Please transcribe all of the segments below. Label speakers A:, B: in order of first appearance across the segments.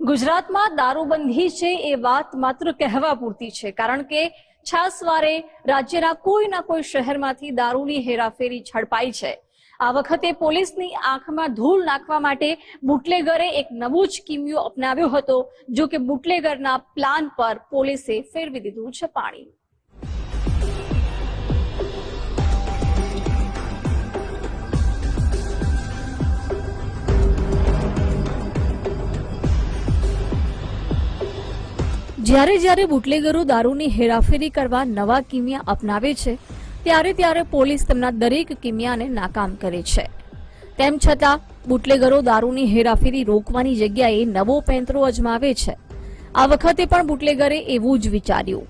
A: ગુજરાતમાં દારૂબંધી છે એ વાત માત્ર કહેવા પૂરતી છે, કારણ કે છાસવારે રાજ્યના કોઈ ના કોઈ શહેરમાંથી દારૂની હેરાફેરી ઝડપાઈ છે. આ વખતે પોલીસની આંખમાં ધૂળ નાખવા માટે બુટલેગરે એક નવું જ કિમિયો અપનાવ્યો હતો, જો કે બુટલેગરના પ્લાન પર પોલીસે ફેરવી દીધું છે પાણી. જ્યારે જ્યારે બુટલેગરો દારૂની હેરાફેરી કરવા નવા કિમિયા અપનાવે છે, ત્યારે ત્યારે પોલીસ તેમના દરેક કિમિયાને નાકામ કરે છે. તેમ છતાં, બુટલેગરો દારૂની હેરાફેરી રોકવાની જગ્યાએ નવો પેંતરો અજમાવે છે. આ વખતે પણ બુટલેગરે એવું જ વિચાર્યું.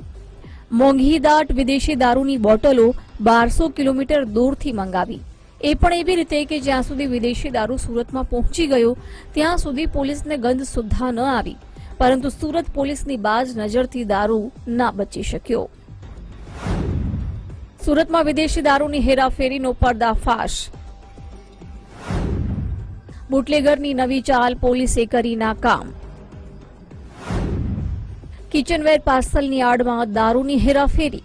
A: મોંઘીદાટ વિદેશી દારૂની બોટલો બારસો કિલોમીટર દૂરથી મંગાવી. એ પણ એવી રીતે કે જ્યાં સુધી વિદેશી દારૂ સુરતમાં પહોંચી ગયો, ત્યાં સુધી પોલીસને ગંધ સુદ્ધા ન આવી. પરંતુ સુરત પોલીસની બાજ નજરથી દારૂ ના બચી શક્યો. સુરતમાં વિદેશી દારૂની હેરાફેરીનો પર્દાફાશ. બુટલેગરની નવી ચાલ પોલીસે કરી નાકામ. કિચનવેર પાર્સલની આડમાં દારૂની હેરાફેરી.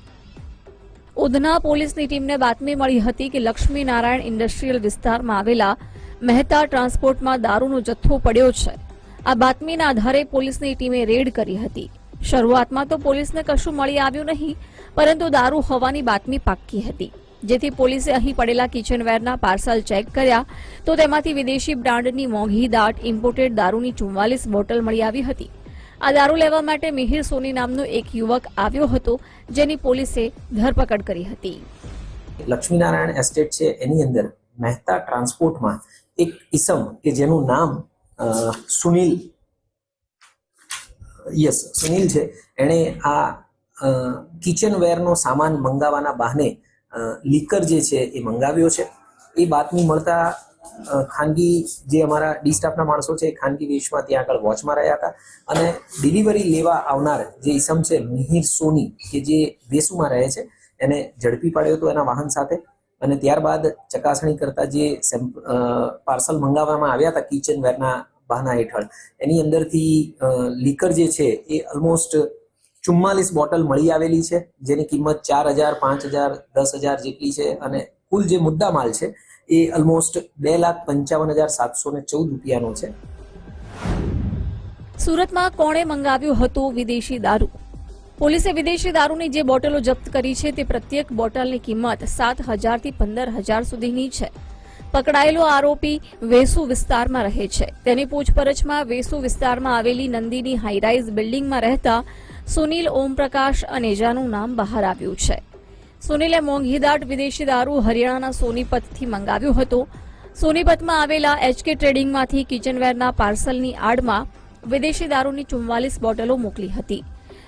A: ઉધના પોલીસની ટીમને બાતમી મળી હતી કે લક્ષ્મીનારાયણ ઇન્ડસ્ટ્રીયલ વિસ્તારમાં આવેલા મહેતા ટ્રાન્સપોર્ટમાં દારૂનો જથ્થો પડ્યો છે. આ બાતમીના આધારે પોલીસની ટીમે રેડ કરી હતી. શરૂઆતમાં તો પોલીસને કશું મળી આવ્યું નહીં, પરંતુ દારૂ હોવાની બાતમી પાક્કી હતી. જેથી પોલીસે અહીં પડેલા કિચનવેરના પાર્સલ ચેક કર્યા તો તેમાંથી વિદેશી બ્રાન્ડની મોંઘી દાટ ઇમ્પોર્ટેડ દારૂની ચુમ્માલીસ બોટલ મળી આવી હતી. આ દારૂ લેવા માટે મિહિર સોની નામનો એક યુવક આવ્યો હતો, જેની પોલીસે ધરપકડ કરી હતી.
B: લક્ષ્મીનારાયણ એસ્ટેટ છે, એની અંદર મહેતા ટ્રાન્સપોર્ટમાં એક ઇસમ કે જેનું નામ સુનિલ. યસ સુનિલ છે. એણે આ કિચનવેરનો સામાન મંગાવવાના બહાને લીકર જે છે એ મંગાવ્યો છે. એ બાતમી મળતા ખાનગી જે અમારા ડી સ્ટાફના માણસો છે ખાનગી વેશમાં ત્યાં આગળ વોચમાં રહ્યા હતા. અને ડિલિવરી લેવા આવનાર જે ઈસમ છે, મિહિર સોની, કે જે વેસુમાં રહે છે, એને ઝડપી પાડ્યો હતો એના વાહન સાથે. અને ત્યારબાદ ચકાસણી કરતા જે પાર્સલ મંગાવવામાં આવ્યા હતા કિચન વેરના બહાના હેઠળ. એની અંદરથી લીકર જે છે, એ ઓલમોસ્ટ ચુમ્માલીસ બોટલ મળી આવેલી છે, જેની કિંમત ચાર હજાર, પાંચ હજાર, દસ હજાર જેટલી છે અને કુલ જે મુદ્દા માલ છે, એ ઓલમોસ્ટ બે લાખ પંચાવન હજાર સાતસો ને ચૌદ રૂપિયાનો છે.
A: સુરતમાં કોણે મંગાવ્યું હતું વિદેશી દારૂ? પોલીસે વિદેશી દારૂની જે બોટલો જપ્ત કરી છે, તે પ્રત્યેક બોટલની કિંમત સાત હજારથી પંદર હજાર સુધીની છે. પકડાયેલો આરોપી વેસુ વિસ્તારમાં રહે છે. તેની પૂછપરછમાં વેસુ વિસ્તારમાં આવેલી નંદીની હાઈરાઇઝ બિલ્ડિંગમાં રહેતા સુનિલ ઓમપ્રકાશ અનેજાનું નામ બહાર આવ્યું છે. સુનિલે મોંઘીદાટ વિદેશી દારૂ હરિયાણાના સોનીપતથી મંગાવ્યો હતો. સોનીપતમાં આવેલા એચકે ટ્રેડિંગમાંથી કિચનવેરના પાર્સલની આડમાં વિદેશી દારૂની ચુમ્માલીસ બોટલો મોકલી હતી.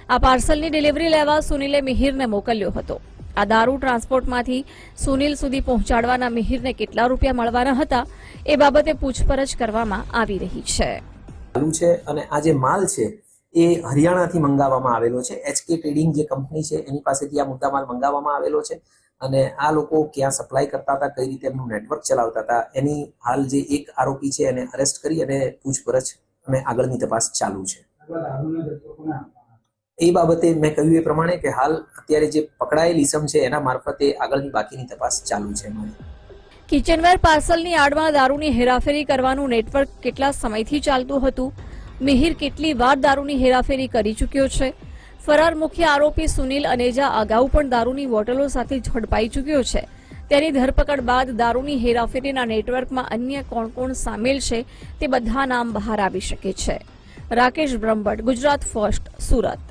A: આ પાર્સલની ડિલિવરી લેવા સુનિલે મિહિરને મોકલ્યો હતો. આ દારૂ ટ્રાન્સપોર્ટમાંથી સુનિલ સુધી પહોંચાડવાના મિહિરને કેટલા રૂપિયા મળવાના હતા એ બાબતે પૂછપરછ કરવામાં આવી રહી છે.
B: છે અને આ જે માલ છે એ હરિયાણાથી મંગાવવામાં આવેલો છે. એચકે ટ્રેડિંગ જે કંપની છે એની પાસેથી આ મુદ્દા માલ મંગાવવામાં આવેલો છે અને આ લોકો ક્યાં સપ્લાય કરતા હતા, કઈ રીતે એમનું નેટવર્ક ચલાવતા હતા, એની હાલ જે એક આરોપી છે એને અરેસ્ટ કરી અને પૂછપરછ અને આગળની તપાસ ચાલુ છે. એ બાબતે મેં કહ્યું એ પ્રમાણે કે હાલ અત્યારે જે પકડાયેલ ઇસમ છે, એના મારફતે આગળની બાકીની તપાસ ચાલુ છે
A: કિચનવેર પાર્સલની આડમાં દારૂની હેરાફેરી કરવાનું નેટવર્ક કેટલા સમયથી ચાલતું હતું? મિહિર કેટલી વાર દારૂની હેરાફેરી કરી ચૂક્યો છે? ફરાર મુખ્ય આરોપી સુનિલ અનેજા અગાઉ પણ દારૂની બોટલો સાથે ઝડપાઈ ચૂક્યો છે. તેની ધરપકડ બાદ દારૂની હેરાફેરીના નેટવર્કમાં અન્ય કોણ કોણ સામેલ છે, તે બધા નામ બહાર આવી શકે છે. રાકેશ બ્રહ્મભટ્ટ, ગુજરાત ફર્સ્ટ, સુરત.